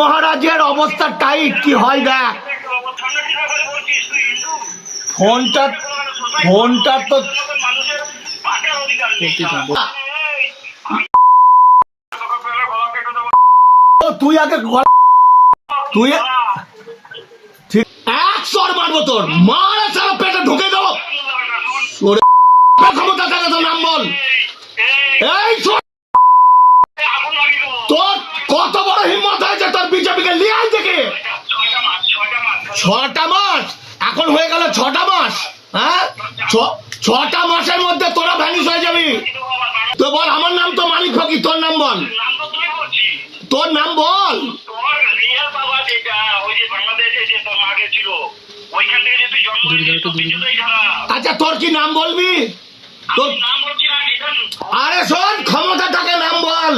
মহারাজের অবস্থা টাইট কি হয় দেখ? ফোনটা ফোনটা তো তুই আগে তুই মারবো তোর। মারা সারা পেটে ঢুকে দেবো ক্ষমতা থাকে তোর নাম বল। এই ছটা মাস? এখন হয়ে গেল ছটা মাস। হ্যাঁ? ছটা মাসের মধ্যে তোরা ভ্যানিস হয়ে যাবি। তো বল আমার নাম তো মালিক ফকির তোর নাম বল। তোর নাম বল। আচ্ছা তোর কি নাম বলবি? তোর আরে শোন ক্ষমতা থাকে নাম বল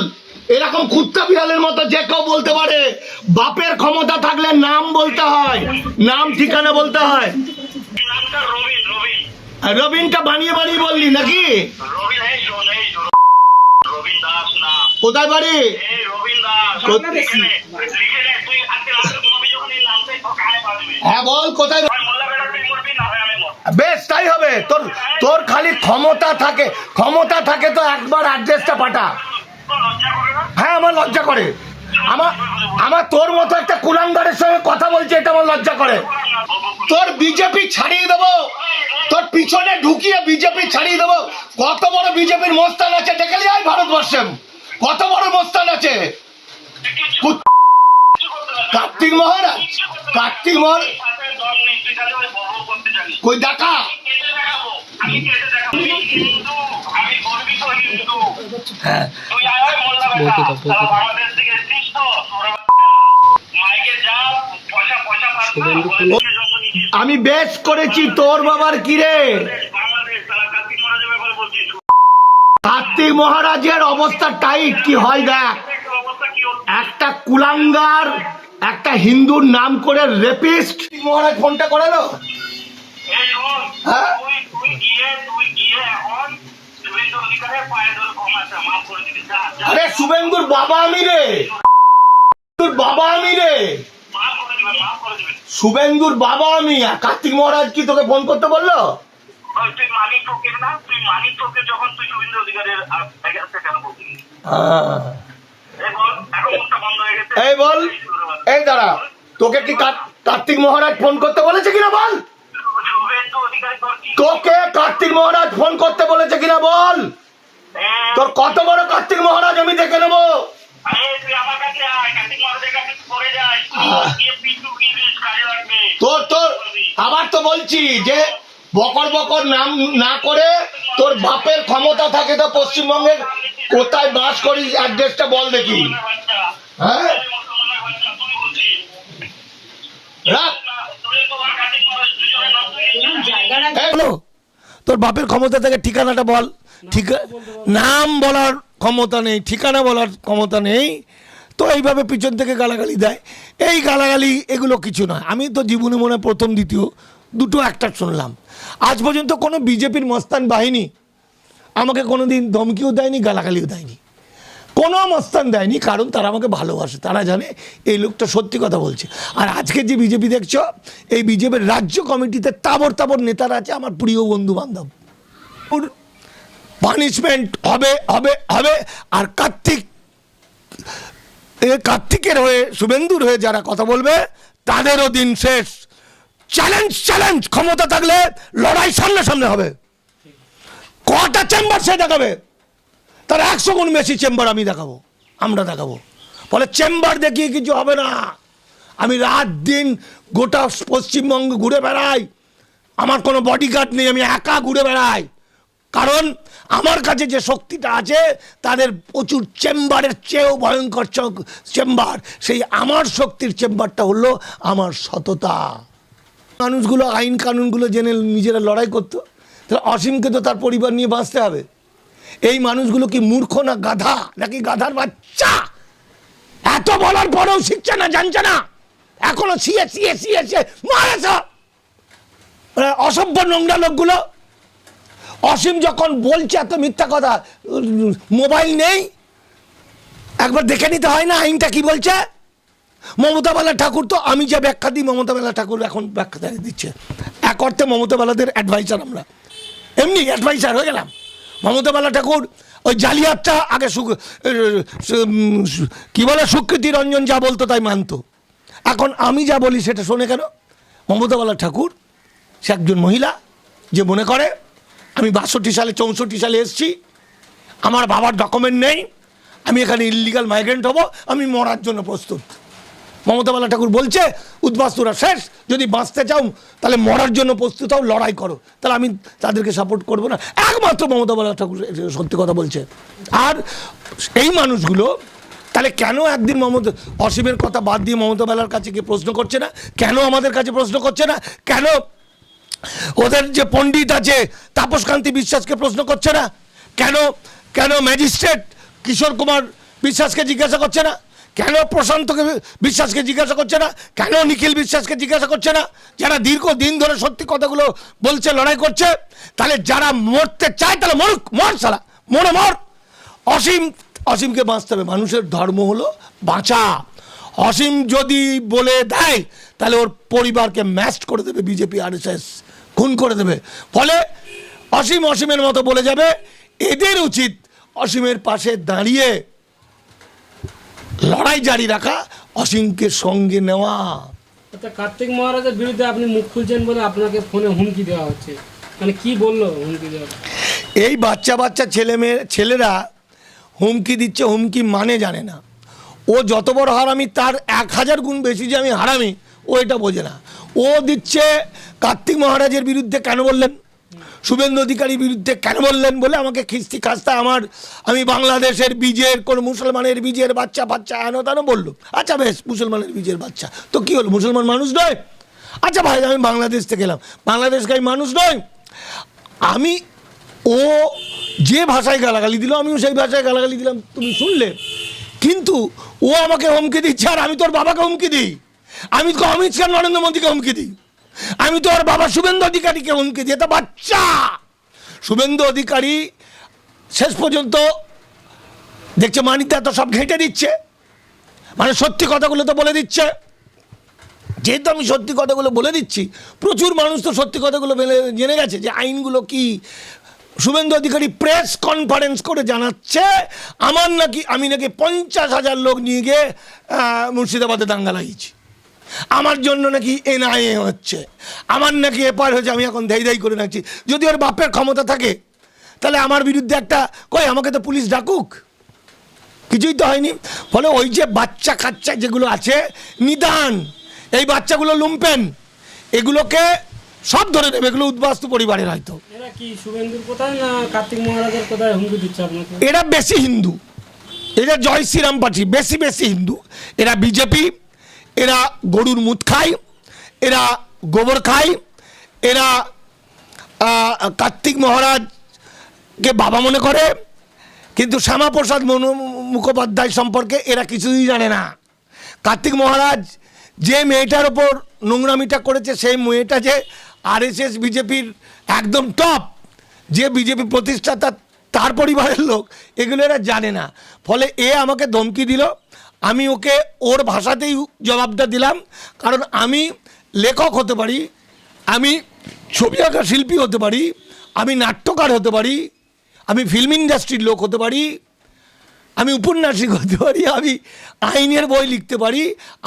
এরকম কুত্তা বিড়ালের মতো যে কেউ বলতে পারে বাপের ক্ষমতা থাকলে নাম বলতে হয় নাম ঠিকানা বলতে হয়। রবিনটা বানিয়ে বানিয়ে বললি নাকি? কোথায় বাড়ি। হ্যাঁ বল কোথায়। বেশ তাই হবে। তোর তোর খালি ক্ষমতা থাকে ক্ষমতা থাকে তো একবার অ্যাড্রেসটা পাঠা? হ্যাঁ আমার লজ্জা করে আমার আমার তোর মতো একটা কুলাঙ্গারের সঙ্গে কথা বলছে, এটা আমার লজ্জা করে তোর বিজেপি ছাড়িয়ে দেবো তোর পিছনে ঢুকিয়ে বিজেপি ছাড়িয়ে দেবো কত বড় বিজেপির মোস্তান আছে, দেখে আয় ভারতবর্ষে কত বড় মোস্তান আছে। কার্তিক মহারাজ। কার্তিক মহারাজ। কই দেখা। হ্যাঁ। আমি বেশ করেছি তোর বাবার কিরে কার্তিক মহারাজের অবস্থা টাইট কি হয় দেখ? একটা কুলাঙ্গার একটা হিন্দুর নাম করে রেপিস্ট মহারাজ ফোনটা করালো হ্যাঁ? আরে শুভেন্দুর বাবা আমি রে। তোর বাবা আমি রে। শুভেন্দুর বাবা আমি। কার্তিক মহারাজ কি তোকে ফোন করতে বলল? আহ, এই বল, হয়ে। এই দাঁড়া। তোকে কি কার- কার্তিক মহারাজ ফোন করতে বলেছে কিনা বল? তোকে কার্তিক মহারাজ ফোন করতে বলেছে কিনা বল? কত বড় কার্তিক মহারাজ আমি দেখে নেব। তোর তোর আবার তো বলছি যে বকর বকর নাম না করে তোর বাপের ক্ষমতা থাকে তো পশ্চিমবঙ্গের কোথায় বাস করিস অ্যাড্রেসটা বল দেখি। হ্যাঁ এই মুসলমানের বাচ্চা, তুই বলছিস। রাখ না, তুই তো আর কার্তিক মহারাজ দুজনের নাম তুই নিয়েছিস। এই হলো, তোর বাপের ক্ষমতা থেকে ঠিকানাটা বল। ঠিক নাম বলার ক্ষমতা নেই ঠিকানা বলার ক্ষমতা নেই। তো এইভাবে পিছন থেকে গালাগালি দেয়। এই গালাগালি এগুলো কিছু নয়। আমি তো জীবনে মনে প্রথম দ্বিতীয় দুটো একটা শুনলাম। আজ পর্যন্ত কোনো বিজেপির মস্তান বাহিনী আমাকে কোনো দিন ধমকিও দেয়নি গালাগালিও দেয়নি। কোনো মস্তান দেয়নি, কারণ তারা আমাকে ভালোবাসে। তারা জানে এই লোকটা সত্যি কথা বলছে। আর আজকে যে বিজেপি দেখছ, এই বিজেপির রাজ্য কমিটিতে তাবর তাবর নেতারা আছে আমার প্রিয় বন্ধু বান্ধব পানিশমেন্ট হবে হবে হবে। আর কার্তিক কার্তিকের হয়ে, শুভেন্দুর হয়ে যারা কথা বলবে, তাদেরও দিন শেষ। চ্যালেঞ্জ চ্যালেঞ্জ ক্ষমতা থাকলে লড়াই সামনে সামনে হবে। কটা চেম্বার সে দেখাবে? তার একশো গুণ বেশি চেম্বার আমি দেখাবো, আমরা দেখাবো। ফলে চেম্বার দেখিয়ে কিছু হবে না। আমি রাত দিন গোটা পশ্চিমবঙ্গ ঘুরে বেড়াই। আমার কোনো বডিগার্ড নেই, আমি একা ঘুরে বেড়াই। কারণ আমার কাছে যে শক্তিটা আছে, তাদের প্রচুর চেম্বারের চেয়েও ভয়ঙ্কর চেম্বার। সেই আমার শক্তির চেম্বারটা হলো আমার সততা। মানুষগুলো আইন কানুনগুলো জেনে নিজেরা লড়াই করতো। তাহলে অসীমকে তো তার পরিবার নিয়ে বাঁচতে হবে। এই মানুষগুলো কি মূর্খ না গাধা? নাকি গাধার বাচ্চা? এত বলার পরেও শিখছে না, জানছে না। এখনও সিয়ে সিয়ে সিয়ে সিয়ে মারেছ। অসভ্য নোংরা লোকগুলো। অসীম যখন বলছে এত মিথ্যা কথা, মোবাইল নেই। একবার দেখে নিতে হয় না আইনটা কি বলছে? মমতা বালা ঠাকুর তো, আমি যা ব্যাখ্যা দিই, মমতা বালা ঠাকুর এখন ব্যাখ্যা দিচ্ছে। এক অর্থে মমতা বালাদের অ্যাডভাইসার আমরা। এমনি অ্যাডভাইসার হয়ে গেলাম। মমতা বালা ঠাকুর, ওই জালিয়াতটা আগে কী বলে, সুকৃতি রঞ্জন যা বলতো তাই মানতো। এখন আমি যা বলি সেটা শোনে কেন? মমতা বালা ঠাকুর, সে একজন মহিলা, যে মনে করে, আমি বাষট্টি সালে, চৌষট্টি সালে এসেছি, আমার বাবার ডকুমেন্ট নেই, আমি এখানে ইলিগাল মাইগ্রেন্ট হব, আমি মরার জন্য প্রস্তুত। মমতা বালা ঠাকুর বলছে, উদ্বাস্তুরা শেষ। যদি বাঁচতে চাও, তাহলে মরার জন্য প্রস্তুত হও, লড়াই করো। তাহলে আমি তাদেরকে সাপোর্ট করব না। একমাত্র মমতা বালা ঠাকুর সত্যি কথা বলছে। আর এই মানুষগুলো, তাহলে কেন একদিন মমতা, অসীমের কথা বাদ দিয়ে মমতা বেলার কাছে গিয়ে প্রশ্ন করছে না? কেন আমাদের কাছে প্রশ্ন করছে না? কেন ওদের যে পণ্ডিত আছে, তাপসকান্তি বিশ্বাসকে প্রশ্ন করছে না? কেন কেন ম্যাজিস্ট্রেট কিশোর কুমার বিশ্বাসকে জিজ্ঞাসা করছে না? কেন প্রশান্তকে বিশ্বাসকে জিজ্ঞাসা করছে না? কেন নিখিল বিশ্বাসকে জিজ্ঞাসা করছে না? যারা দীর্ঘ দিন ধরে সত্যি কথাগুলো বলছে, লড়াই করছে, তাহলে যারা মরতে চায়, তাহলে মরুক, মর সালা মরে মর। অসীম, অসীমকে বাঁচতে হবে। মানুষের ধর্ম হলো বাঁচা। অসীম যদি বলে দেয়, তাহলে ওর পরিবারকে ম্যাস্ট করে দেবে, বিজেপি আর খুন করে দেবে। ফলে অসীম অসীমের মতো বলে যাবে। এদের উচিত অসীমের পাশে দাঁড়িয়ে লড়াই জারি রাখা অসীমকে সঙ্গে নেওয়া। আচ্ছা কার্তিক মহারাজের বিরুদ্ধে আপনি মুখ খুলছেন বলে আপনাকে ফোনে হুমকি দেওয়া হচ্ছে। মানে কি বলল হুমকি দেওয়া? এই বাচ্চা বাচ্চা ছেলে মেয়ে ছেলেরা হুমকি দিচ্ছে হুমকি মানে জানে না। ও যত বড় হারামি তার এক হাজার গুণ বেশি যে আমি হারামি ও এটা বোঝে না। ও দিচ্ছে কার্তিক মহারাজের বিরুদ্ধে কেন বললেন? শুভেন্দু অধিকারীর বিরুদ্ধে কেন বললেন বলে আমাকে খিস্তি খাস্তা আমার? আমি বাংলাদেশের বীজের, কোন মুসলমানের বীজের বাচ্চা বাচ্চা এন তেন বলল। আচ্ছা বেশ, মুসলমানের বীজের বাচ্চা। তো কী হলো, মুসলমান মানুষ নয়? আচ্ছা ভাই, আমি বাংলাদেশ থেকে এলাম। বাংলাদেশকে আমি মানুষ নয়। আমি, ও যে ভাষায় গালাগালি দিল, আমিও সেই ভাষায় গালাগালি দিলাম। তুমি শুনলে? কিন্তু ও আমাকে হুমকি দিচ্ছে আর আমি তোর বাবাকে হুমকি দিই। আমি তো অমিত শাহ, নরেন্দ্র মোদীকে হুমকি দিই। আমি তো ওর বাবা শুভেন্দু অধিকারীকে হুমকি এটা বাচ্চা শুভেন্দু অধিকারী শেষ পর্যন্ত দেখছে মানিকদা তো সব ঘেঁটে দিচ্ছে। মানে সত্যি কথাগুলো তো বলে দিচ্ছে। যেহেতু আমি সত্যি কথাগুলো বলে দিচ্ছি, প্রচুর মানুষ তো সত্যি কথাগুলো জেনে গেছে যে আইনগুলো কি। শুভেন্দু অধিকারী প্রেস কনফারেন্স করে জানাচ্ছে, আমার নাকি, আমি নাকি পঞ্চাশ হাজার লোক নিয়ে গিয়ে মুর্শিদাবাদে দাঙ্গা লাগিয়েছি। আমার জন্য নাকি এনআইএ হচ্ছে। আমার নাকি এপার হয়েছে আমি এখন ধাই ধাই করে রাখছি যদি ওর বাপের ক্ষমতা থাকে তাহলে আমার বিরুদ্ধে একটা কই আমাকে তো পুলিশ ডাকুক। কিছুই তো হয়নি। ফলে ওই যে বাচ্চা কাচ্চা যেগুলো আছে নিদান এই বাচ্চাগুলো লুম্পেন এগুলোকে সব ধরে নেবে এগুলো উদ্বাস্তু পরিবারের হয়তো। এরা বেশি হিন্দু। এরা জয় শ্রীরাম পার্টি বেশি বেশি হিন্দু। এরা বিজেপি এরা গরুর মুত খায়, এরা গোবর খায়, এরা কার্তিক মহারাজকে বাবা মনে করে, কিন্তু শ্যামাপ্রসাদ মুখোপাধ্যায় সম্পর্কে এরা কিছুই জানে না। কার্তিক মহারাজ যে মেয়েটার ওপর নোংরামিটা করেছে, সেই মেয়েটা যে আরএসএস বিজেপির একদম টপ যে বিজেপি প্রতিষ্ঠাতা, তার পরিবারের লোক, এগুলো এরা জানে না। ফলে এ আমাকে ধমকি দিল আমি ওকে ওর ভাষাতেই জবাবটা দিলাম, কারণ আমি লেখক হতে পারি, আমি ছবি আঁকা শিল্পী হতে পারি, আমি নাট্যকার হতে পারি, আমি ফিল্ম ইন্ডাস্ট্রির লোক হতে পারি, আমি উপন্যাসিক হতে পারি, আমি আইনের বই লিখতে পারি,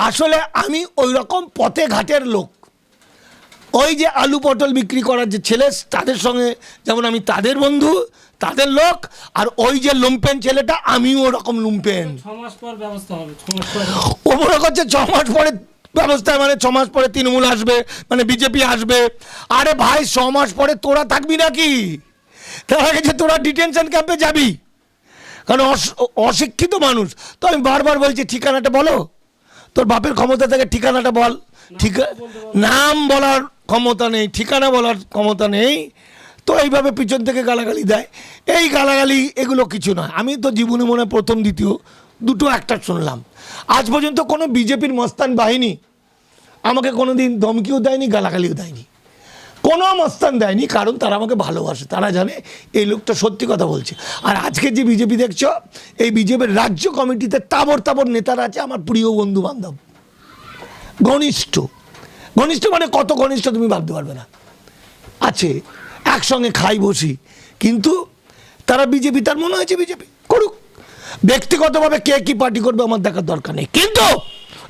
আসলে আমি ওই রকম পথে ঘাটের লোক। ওই যে আলু পটল বিক্রি করার যে ছেলে, তাদের সঙ্গে যেমন আমি তাদের বন্ধু তাদের লোক আর ওই যে লুম্পেন ছেলেটা আমিও ওরকম লুম্পেন। ও মনে করছে ছ মাস পরে ব্যবস্থা মানে ছ মাস পরে তৃণমূল আসবে মানে বিজেপি আসবে। আরে ভাই ছ মাস পরে তোরা থাকবি নাকি? তার আগে যে তোরা ডিটেনশন ক্যাম্পে যাবি। কারণ অশিক্ষিত মানুষ। তো আমি বারবার বলছি ঠিকানাটা বলো। তোর বাপের ক্ষমতা থেকে ঠিকানাটা বল। ঠিকা নাম বলার ক্ষমতা নেই ঠিকানা বলার ক্ষমতা নেই। তো এইভাবে পিছন থেকে গালাগালি দেয়। এই গালাগালি এগুলো কিছু নয়। আমি তো জীবনে মনে প্রথম, দ্বিতীয় দুটো একটা শুনলাম। আজ পর্যন্ত কোনো বিজেপির মস্তান বাহিনী আমাকে কোনো দিন ধমকিও দেয়নি, গালাগালিও দেয়নি। কোনো মস্তান দেয়নি, কারণ তারা আমাকে ভালোবাসে। তারা জানে এই লোকটা সত্যি কথা বলছে। আর আজকে যে বিজেপি দেখছ, এই বিজেপির রাজ্য কমিটিতে তাবর তাবর নেতারা আছে আমার প্রিয় বন্ধু বান্ধব ঘনিষ্ঠ। ঘনিষ্ঠ মানে কত ঘনিষ্ঠ তুমি ভাবতে পারবে না। আছে একসঙ্গে খাই বসি। কিন্তু তারা বিজেপি, তার মনে হয়েছে বিজেপি। করুক। ব্যক্তিগতভাবে কে কি পার্টি করবে আমার দেখার দরকার নেই। কিন্তু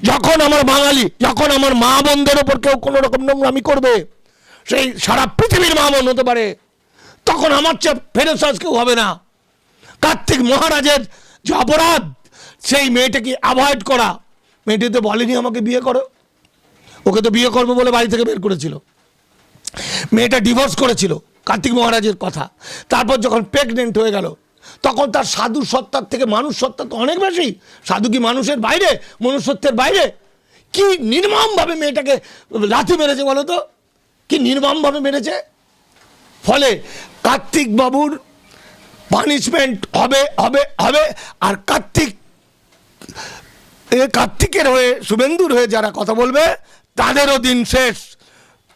যখন আমার বাঙালি, যখন আমার মা বোনদের ওপর কেউ কোনো রকম নোংরামি করবে, সেই সারা পৃথিবীর মা বোন হতে পারে, তখন আমার চেয়ে ফেরসাজ কেউ হবে না। কার্তিক মহারাজের যে অপরাধ, সেই মেয়েটাকে অ্যাভয়েড করা। মেয়েটি তো বলেনি আমাকে বিয়ে করো। ওকে তো বিয়ে করব বলে বাড়ি থেকে বের করেছিল। মেয়েটা ডিভোর্স করেছিল, কার্তিক মহারাজের কথা। তারপর যখন প্রেগনেন্ট হয়ে গেল, তখন তার সাধু সত্তার থেকে মানুষ সত্তা তো অনেক বেশি। সাধু কি মানুষের বাইরে, মনুষ্যত্বের বাইরে? কি নির্মমভাবে মেয়েটাকে লাথি মেরেছে বলো তো? কি নির্মমভাবে মেরেছে? ফলে কার্তিক বাবুর পানিশমেন্ট হবে হবে হবে, আর কার্তিক কার্তিকের হয়ে, শুভেন্দুর হয়ে যারা কথা বলবে, তাদেরও দিন শেষ।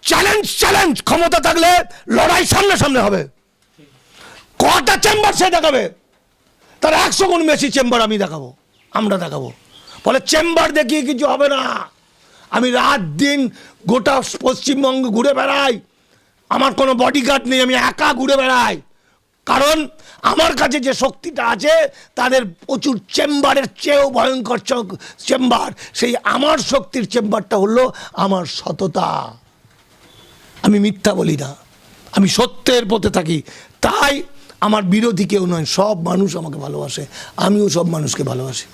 চ্যালেঞ্জ চ্যালেঞ্জ ক্ষমতা থাকলে লড়াই সামনে সামনে হবে। কটা চেম্বার সে দেখাবে? তার একশো গুণ বেশি চেম্বার আমি দেখাবো। আমরা দেখাবো। ফলে চেম্বার দেখিয়ে কিছু হবে না। আমি রাত দিন গোটা পশ্চিমবঙ্গ ঘুরে বেড়াই। আমার কোনো বডিগার্ড নেই, আমি একা ঘুরে বেড়াই। কারণ আমার কাছে যে শক্তিটা আছে, তাদের প্রচুর চেম্বারের চেয়েও ভয়ঙ্কর চেম্বার সেই আমার শক্তির চেম্বারটা হলো আমার সততা। আমি মিথ্যা বলি না। আমি সত্যের পথে থাকি। তাই আমার বিরোধী কেউ নয়, সব মানুষ আমাকে ভালোবাসে। আমিও সব মানুষকে ভালোবাসি।